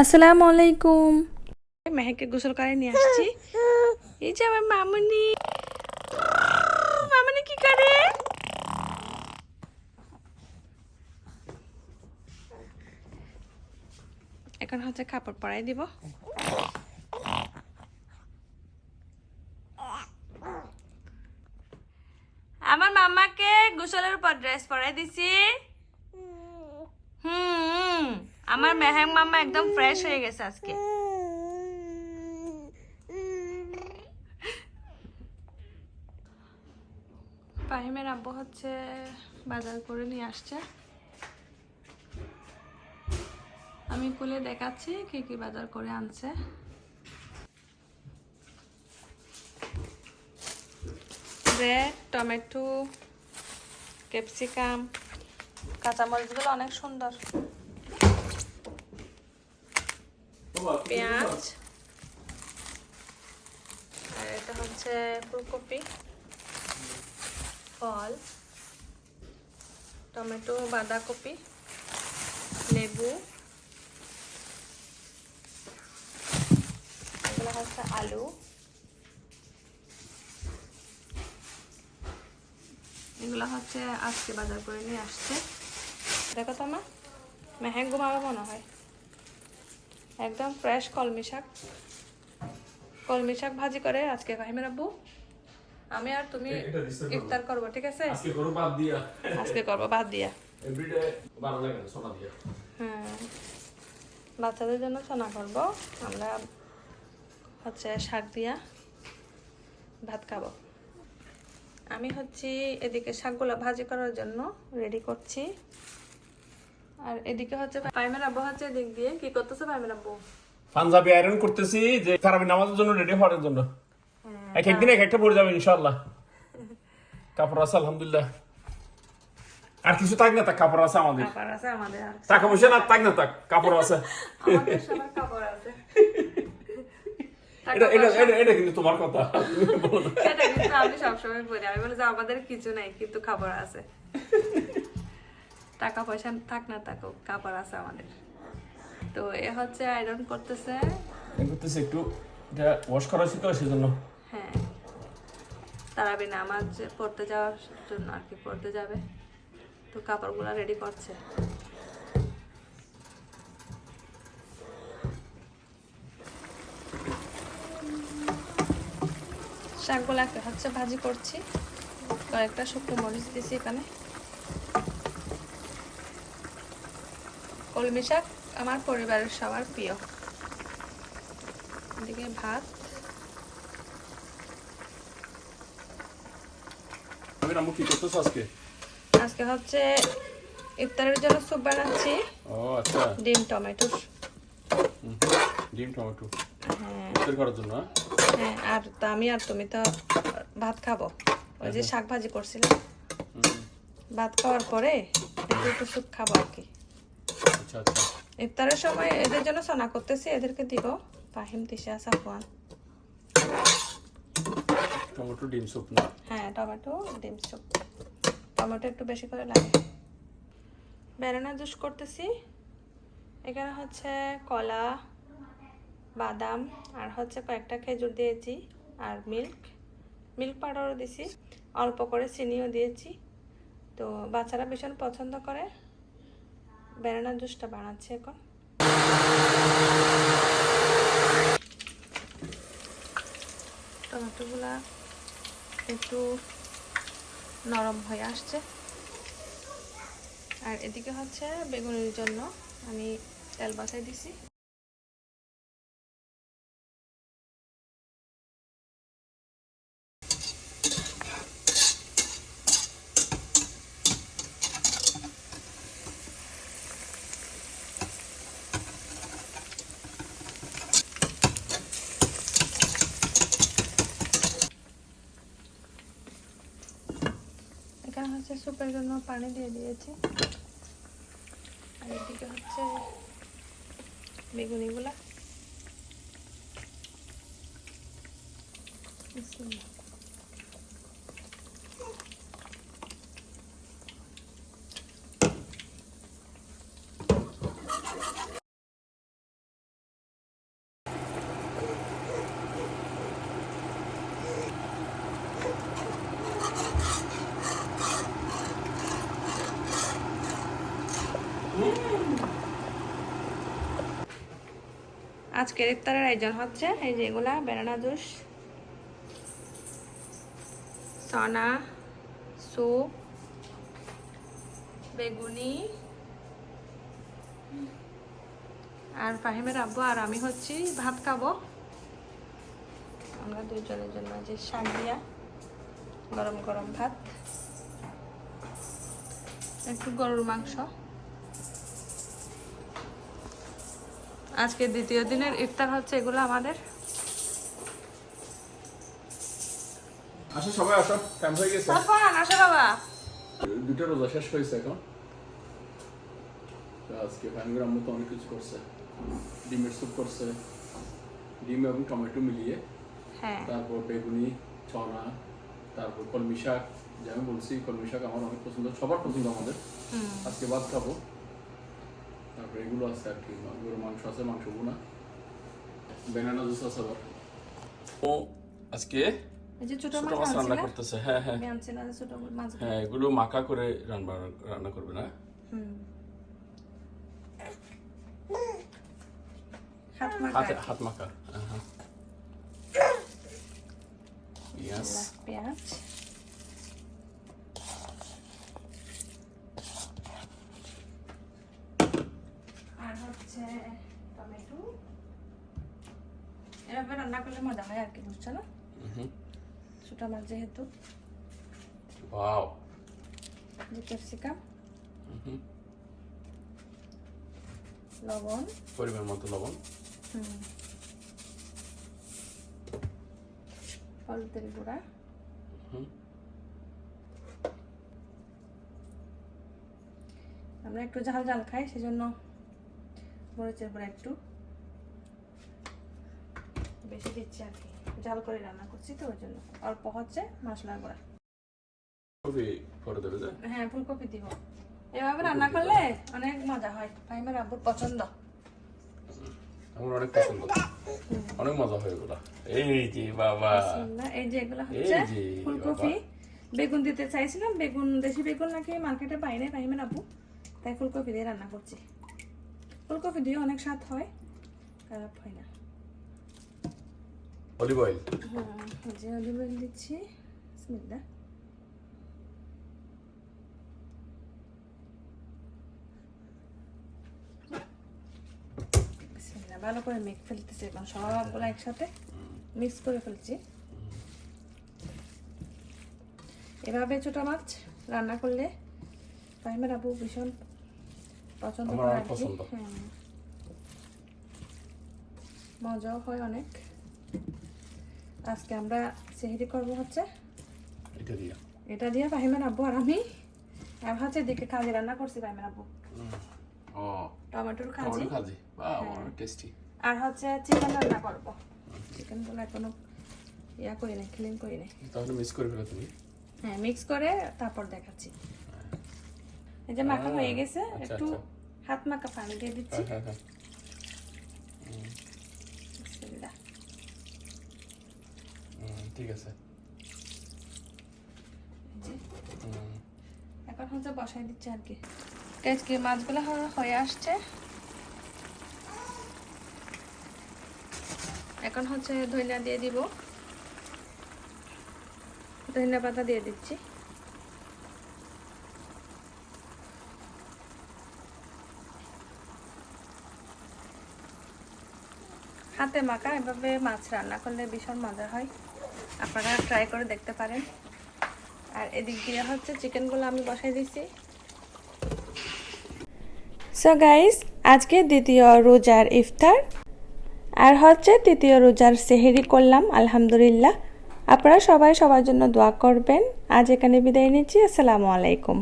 আসসালামু আলাইকুম। মেহেককে গোসল করে নিয়ে আসছি। এই যে আমার মামুনি। মামুনি কি করে? এখন হচ্ছে কাপড় পরাই দিব। আমার মামাকে গোসলের পর ড্রেস পরাই দিছি। আমার মেহেক মামা একদম ফ্রেশ হয়ে গেছে আজকে। ফাহিমের আব্বু হচ্ছে বাজার করে নিয়ে আসছে। আমি খুলে দেখাচ্ছি কি কি বাজার করে আনছে। ব্রেড, টমেটো, ক্যাপসিকাম, কাঁচামরিচগুলো অনেক সুন্দর। পেঁয়াজ। আর এটা হচ্ছে ফুলকপি, ফল, টমেটো, বাঁধাকপি, লেবু। এগুলো হচ্ছে আলু। এগুলো হচ্ছে আজকে বাজার করে নিয়ে আসছে। দেখো তো মা মেহেক ঘুমাবে মনে হয়। একদম ফ্রেশ কলমি শাক। কলমি শাক ভাজি করে আজকে ফাহিমের আব্বু। আমি আর তুমি করব। ইফতার করব ঠিক আছে? আজকে করো বাদ দিয়া। আজকে করব বাদ দিয়া। এভরিডে ভালো লাগে সোনা দিয়া। হ্যাঁ বাচ্চাদের জন্য সোনা করব। আমরা হচ্ছে শাক দিয়া ভাত খাব। আমি হচ্ছে এদিকে শাকগুলো ভাজি করার জন্য রেডি করছি। আর এদিকে হচ্ছে পাইমের আব্বু হচ্ছে এদিক দিয়ে কি করতেছে পাইমের আব্বু? পাঞ্জাবি আয়রন করতেছি যে তারাবি নামাজের জন্য রেডি হওয়ার জন্য। হ্যাঁ, এক একদিন এক একটা পড়ে যাবে ইনশাআল্লাহ। কাপড় আছে আলহামদুলিল্লাহ। আর কিছু থাক না থাক কাপড় আছে আমাদের। টাকা পয়সা না থাক। না থাক কাপড় আছে। এটা এটা এটা- এটা কিন্তু তোমার কথা। সেটা কিন্তু আমি সবসময় বলি আমি বলি যে আমাদের কিছু নাই কিন্তু খাবার আছে। টাকা পয়সা থাক না থাকুক কাপড় আছে আমাদের। তো এ হচ্ছে আয়রন করতেছে। করতেছি একটু এটা ওয়াশ করা তো সেজন্য। হ্যাঁ। তারাবি নামাজ পড়তে যাওয়ার জন্য আর কি পড়তে যাবে। তো কাপড়গুলো রেডি করছে। শাকগুলাকে হচ্ছে ভাজি করছি। কয়েকটা শুকনো মরিচ দিছি এখানে। কলমি শাক আমার পরিবারের সবার প্রিয়। এদিকে ভাত। আজকে? হচ্ছে ইফতারের জন্য স্যুপ বানাচ্ছি। ও আচ্ছা। ডিম টমেটো। ডিম টমেটো। হ্যাঁ। ইফতার করার জন্য হ্যাঁ? হ্যাঁ আর তো আমি আর তুমি তো ভাত খাব। ওই যে শাক ভাজি করছিলাম। ভাত খাওয়ার পরে একটু একটু স্যুপ খাব আর কি। আচ্ছা আচ্ছা। ইফতারের সময় এদের জন্য সোনা করতেছি এদেরকে দিব। ফাহিম তিশা সাফওয়ান। টমেটো ডিম স্যুপ না? হ্যাঁ টমেটো ডিম স্যুপ টমেটো একটু বেশি করে লাগে। ব্যানানা জুস করতেছি। এখানে হচ্ছে কলা বাদাম আর হচ্ছে কয়েকটা খেজুর দিয়েছি আর মিল্ক। মিল্ক পাউডারও দিয়েছি অল্প করে চিনিও দিয়েছি। তো বাচ্চারা ভীষণ পছন্দ করে। ব্যানানা জুসটা বানাচ্ছি এখন। টমেটোগুলা একটু নরম হয়ে আসছে। আর এদিকে হচ্ছে বেগুনের জন্য আমি তেল বাসায় দিছি। এখানে হচ্ছে সুপের জন্য পানি দিয়ে দিয়েছি। আর এদিকে হচ্ছে বেগুনিগুলা। আজকের ইফতারের আয়োজন হচ্ছে, এই যেগুলা বেনানা জুস সনা স্যুপ বেগুনি, আর ফাহিমের আব্বু আর আমি হচ্ছি ভাত খাব। আমরা দুজনের জন্য যে শাক দিয়া গরম গরম ভাত, একটু গরুর মাংস। আজকে দ্বিতীয় দিনের ইফতার হচ্ছে এগুলো আমাদের। আসো সবাই আসো। টাইম হয়ে গেছে। সাফান আসো বাবা। দুটো রোজা শেষ হয়েছে এখন। আজকে ফাইনগুলো আম্মু তো অনেক কিছু করছে। ডিমের স্যুপ করছে। ডিম এবং টমেটো মিলিয়ে। হ্যাঁ। তারপর বেগুনি চনা তারপর কলমি শাক। যে আমি বলছি কলমি শাক আমার অনেক পছন্দ সবার পছন্দ আমাদের। আজকে ভাত খাব। তারপর এগুলো আছে আর কি গরুর মাংস আছে মাংস বোনা বেনানা জুস আছে আবার। ও আজকে এই যে ছোট ছোট মাছ মাছ রান্না করতেছে হ্যাঁ হ্যাঁ। ছোট মাছ। হ্যাঁ এগুলো মাখা করে রান্না রান্না করবে না? হুম। হাত মাখা হাত মাখা হ্যাঁ ইয়াস পেঁয়াজ আর হচ্ছে টমেটো এভাবে রান্না করলে মজা হয় আর কি বুঝছ না? ছোট মাছ যেহেতু। ওয়াও। যে ক্যাপসিকাম। লবণ। পরিমাণ মতো লবণ। হুম। হলুদের গুঁড়া। আমরা একটু ঝাল ঝাল খাই সেজন্য মরিচের গুঁড়া একটু। বেশি দিচ্ছি আর কি। ঝাল করে রান্না করছি তো ওই জন্য। অল্প হচ্ছে মশলার গুঁড়া হ্যাঁ ফুলকপি দিব। এভাবে রান্না করলে অনেক মজা হয়। ফাইমের আব্বুর পছন্দ। আমার অনেক পছন্দ। অনেক মজা হয় এগুলা। এই যে বাবা। এই যে এগুলো হচ্ছে ফুলকপি। বেগুন দিতে চাইছিলাম বেগুন দেশি বেগুন নাকি মার্কেটে পাই নাই ফাইমের আব্বু। তাই ফুলকপি দিয়ে রান্না করছি। ফুলকপি দিয়ে অনেক স্বাদ হয় খারাপ হয় না। অলিভ অয়েল হ্যাঁ যে অলিভ অয়েল দিচ্ছি বিসমিল্লাহ। ভালো করে ফেলতেছি এখন সবগুলো একসাথে মিক্স করে ফেলছি। এভাবে ছোট মাছ রান্না করলে ফাহিমের আবু ভীষণ পছন্দ করে। হ্যাঁ। মজাও হয় অনেক। আজকে আমরা সেহরি করব হচ্ছে এটা দিয়ে। এটা দিয়ে ফাহিমের আব্বু আর আমি। আর হচ্ছে দিকে কাজে রান্না করছি ফাহিমের আব্বু। ও। টমেটোর কাজি। খাজি বাহ অনেক টেস্টি আর হচ্ছে চিকেন রান্না করব। চিকেনগুলো এখনও ইয়া করি নাই ক্লিন করি নাই। তাহলে মিস করে ফেলো তুমি। হ্যাঁ মিক্স করে তারপর দেখাচ্ছি। এই যে মাখা হয়ে গেছে আচ্ছা, একটু আচ্ছা। হাত মাখা পানি দিয়ে দিচ্ছি। হ্যাঁ হ্যাঁ হ্যাঁ বিসমিল্লাহ। হুম, ঠিক আছে। এখন হচ্ছে বসাই দিচ্ছি আর কি। আজকে মাছগুলো হয়ে আসছে? এখন হচ্ছে ধনিয়া দিয়ে দিব। ধনিয়া পাতা দিয়ে দিচ্ছি। হাতে মাখা এভাবে মাছ রান্না করলে ভীষণ মজা হয়। আপনারা ট্রাই করে দেখতে পারেন। আর এদিক দিয়ে হচ্ছে চিকেনগুলো আমি বসাই দিচ্ছি। সো গাইস আজকে দ্বিতীয় রোজার ইফতার। আর হচ্ছে তৃতীয় রোজার সেহেরি করলাম, আলহামদুলিল্লাহ। আপনারা সবাই সবার জন্য দোয়া করবেন। আজ এখানে বিদায় নিচ্ছি, আসসালামু আলাইকুম।